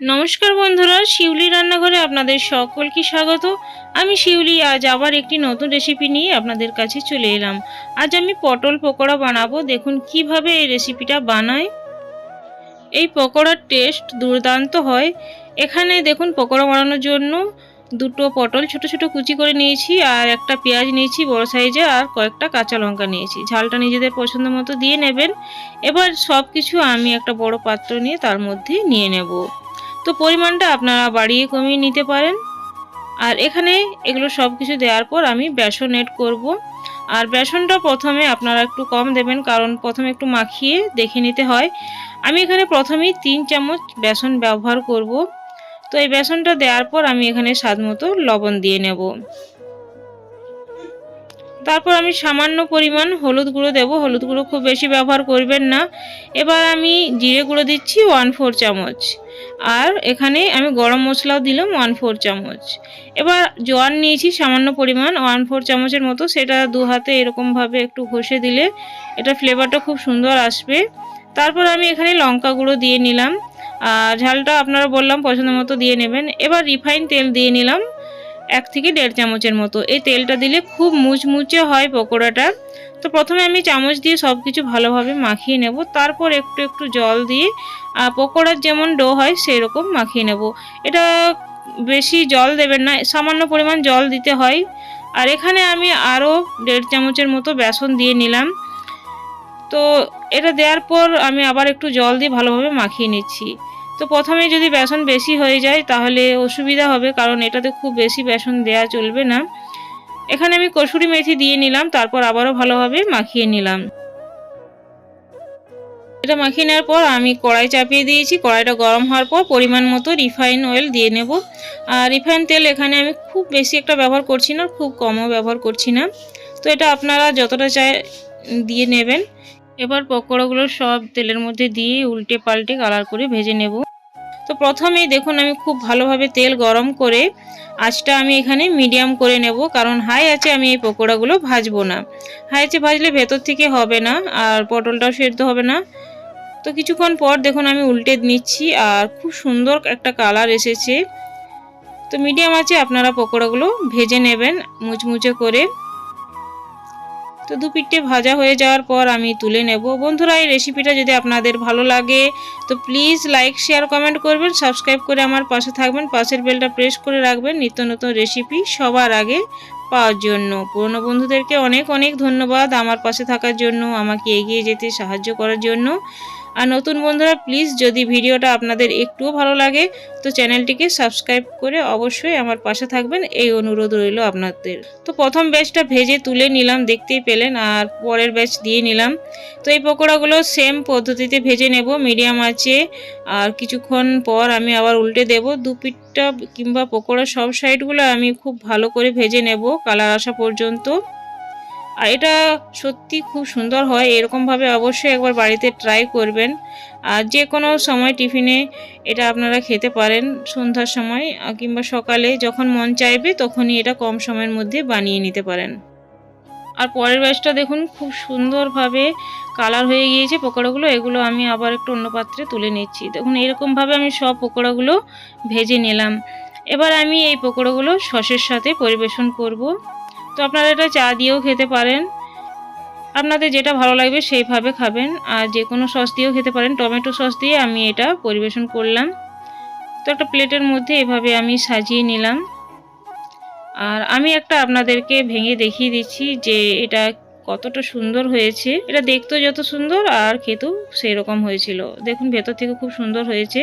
নমস্কার বন্ধুরা, শিউলি রান্নাঘরে আপনাদের সকলকে স্বাগত। আমি শিউলি, আজ আবার একটি নতুন রেসিপি নিয়ে আপনাদের কাছে চলে এলাম। আজ আমি পটল পকোড়া বানাবো, দেখুন কীভাবে এই রেসিপিটা বানায়। এই পকোড়ার টেস্ট দুর্দান্ত হয়। এখানে দেখুন পকোড়া বানানোর জন্য দুটো পটল ছোট ছোট কুচি করে নিয়েছি, আর একটা পেঁয়াজ নিয়েছি বড় সাইজে আর কয়েকটা কাঁচা লঙ্কা নিয়েছি। ঝালটা নিজেদের পছন্দ মতো দিয়ে নেবেন। এবার সব কিছু আমি একটা বড় পাত্র নিয়ে তার মধ্যে নিয়ে নেব। তো পরিমাণটা আপনারা বাড়িয়ে কমিয়ে নিতে পারেন। আর এখানে এগুলো সব কিছু দেওয়ার পর আমি বেসন এড করব। আর বেসনটা প্রথমে আপনারা একটু কম দেবেন, কারণ প্রথমে একটু মাখিয়ে দেখে নিতে হয়। আমি এখানে প্রথমেই তিন চামচ বেসন ব্যবহার করব। তো এই বেসনটা দেওয়ার পর আমি এখানে স্বাদ মতো লবণ দিয়ে নেব। তারপর আমি সামান্য পরিমাণ হলুদ গুঁড়ো দেবো। হলুদ গুঁড়ো খুব বেশি ব্যবহার করবেন না। এবার আমি জিরে গুঁড়ো দিচ্ছি ওয়ান ফোর চামচ। আর এখানে আমি গরম মশলাও দিলাম ওয়ান ফোর চামচ। এবার জোয়ার নিয়েছি সামান্য পরিমাণ ওয়ান ফোর চামচের মতো, সেটা দু হাতে এরকমভাবে একটু ঘষে দিলে এটা ফ্লেভারটা খুব সুন্দর আসবে। তারপর আমি এখানে লঙ্কা গুঁড়ো দিয়ে নিলাম। আর ঝালটা আপনারা বললাম পছন্দ মতো দিয়ে নেবেন। এবার রিফাইন তেল দিয়ে নিলাম। এক থেকে দেড় চামচের মতো। এই তেলটা দিলে খুব মুচমুচে হয় পকোড়াটা। তো প্রথমে আমি চামচ দিয়ে সব কিছু ভালোভাবে মাখিয়ে নেব। তারপর একটু একটু জল দিয়ে পকোড়ার যেমন ডো হয় সেই রকম মাখিয়ে নেব। এটা বেশি জল দেবেন না, সামান্য পরিমাণ জল দিতে হয়। আর এখানে আমি আরও দেড় চামচের মতো বেসন দিয়ে নিলাম। তো এটা দেওয়ার পর আমি আবার একটু জল দিয়ে ভালোভাবে মাখিয়ে নিচ্ছি। তো প্রথমে যদি বেসন বেশি হয়ে যায়, তাহলে অসুবিধা হবে, কারণ এটাতে খুব বেশি বেসন দেওয়া চলবে না। এখানে আমি কসুরি মেথি দিয়ে নিলাম, তারপর আবারও ভালোভাবে মাখিয়ে নিলাম। এটা মাখিয়ে নেওয়ার পর আমি কড়াই চাপিয়ে দিয়েছি, কড়াইটা গরম হওয়ার পর পরিমাণ মতো রিফাইন অয়েল দিয়ে নেব। আর রিফাইন তেল এখানে আমি খুব বেশি একটা ব্যবহার করছি না, খুব কমও ব্যবহার করছি না। তো এটা আপনারা যতটা চায় দিয়ে নেবেন। এবার পকোড়াগুলো সব তেলের মধ্যে দিয়ে উল্টে পাল্টে কালার করে ভেজে নেব। তো প্রথমেই দেখুন আমি খুব ভালোভাবে তেল গরম করে আঁচটা আমি এখানে মিডিয়াম করে নেব, কারণ হাই আছে আমি এই পকোড়াগুলো ভাজবো না। হাই আছে ভাজলে ভেতর থেকে হবে না, আর পটলটাও সেদ্ধ হবে না। তো কিছুক্ষণ পর দেখুন আমি উল্টে নিচ্ছি, আর খুব সুন্দর একটা কালার এসেছে। তো মিডিয়াম আছে আপনারা পকোড়াগুলো ভেজে নেবেন, মুচমুচে করে। তো দু পিঠে ভাজা হয়ে যাওয়ার পর আমি তুলে নেব। বন্ধুরা, এই রেসিপিটা যদি আপনাদের ভালো লাগে, তো প্লিজ লাইক শেয়ার কমেন্ট করবেন সাবস্ক্রাইব করে আমার পাশে থাকবেন, পাশের বেলটা প্রেস করে রাখবেন, নিত্য নতুন রেসিপি সবার আগে পাওয়ার জন্য। পুরনো বন্ধুদেরকে অনেক অনেক ধন্যবাদ আমার পাশে থাকার জন্য, আমাকে এগিয়ে যেতে সাহায্য করার জন্য। আর নতুন বন্ধুরা প্লিজ যদি ভিডিওটা আপনাদের একটুও ভালো লাগে, তো চ্যানেলটিকে সাবস্ক্রাইব করে অবশ্যই আমার পাশে থাকবেন। এই অনুরোধ রইল আপনাদের। তো প্রথম ব্যাচটা ভেজে তুলে নিলাম, দেখতেই পেলেন, আর পরের ব্যাচ দিয়ে নিলাম। তো এই পকোড়াগুলো সেম পদ্ধতিতে ভেজে নেব মিডিয়াম আছে আর কিছুক্ষণ পর আমি আবার উল্টে দেব। দু পিঠটা কিংবা পকোড়া সব সাইডগুলো আমি খুব ভালো করে ভেজে নেব কালার আসা পর্যন্ত। আর এটা সত্যি খুব সুন্দর হয়। এরকমভাবে অবশ্যই একবার বাড়িতে ট্রাই করবেন। আর যে কোনো সময় টিফিনে এটা আপনারা খেতে পারেন সন্ধ্যার সময় কিংবা সকালে যখন মন চাইবে তখনই এটা কম সময়ের মধ্যে বানিয়ে নিতে পারেন। আর পরের ব্যাচটা দেখুন, খুব সুন্দরভাবে কালার হয়ে গিয়েছে পকোড়াগুলো। এগুলো আমি আবার একটু অন্য পাত্রে তুলে নিচ্ছি। দেখুন, এরকমভাবে আমি সব পকোড়াগুলো ভেজে নিলাম। এবার আমি এই পকোড়াগুলো সসের সাথে পরিবেশন করব। তো আপনারা এটা চা দিয়েও খেতে পারেন। আপনাদের যেটা ভালো লাগবে সেইভাবে খাবেন। আর যে কোনো সস দিয়েও খেতে পারেন। টমেটো সস দিয়ে আমি এটা পরিবেশন করলাম। তো একটা প্লেটের মধ্যে এভাবে আমি সাজিয়ে নিলাম। আর আমি একটা আপনাদেরকে ভেঙে দেখিয়ে দিচ্ছি যে এটা কতটা সুন্দর হয়েছে। এটা দেখতেও যত সুন্দর আর খেতেও সেই রকম হয়েছিল। দেখুন, ভেতর থেকে খুব সুন্দর হয়েছে।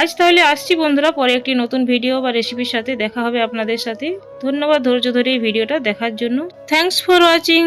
আজ তাহলে আসছি বন্ধুরা, পরে একটি নতুন ভিডিও বা রেসিপির সাথে দেখা হবে আপনাদের সাথে। ধন্যবাদ ধৈর্য ধরে এই ভিডিওটা দেখার জন্য। Thanks for watching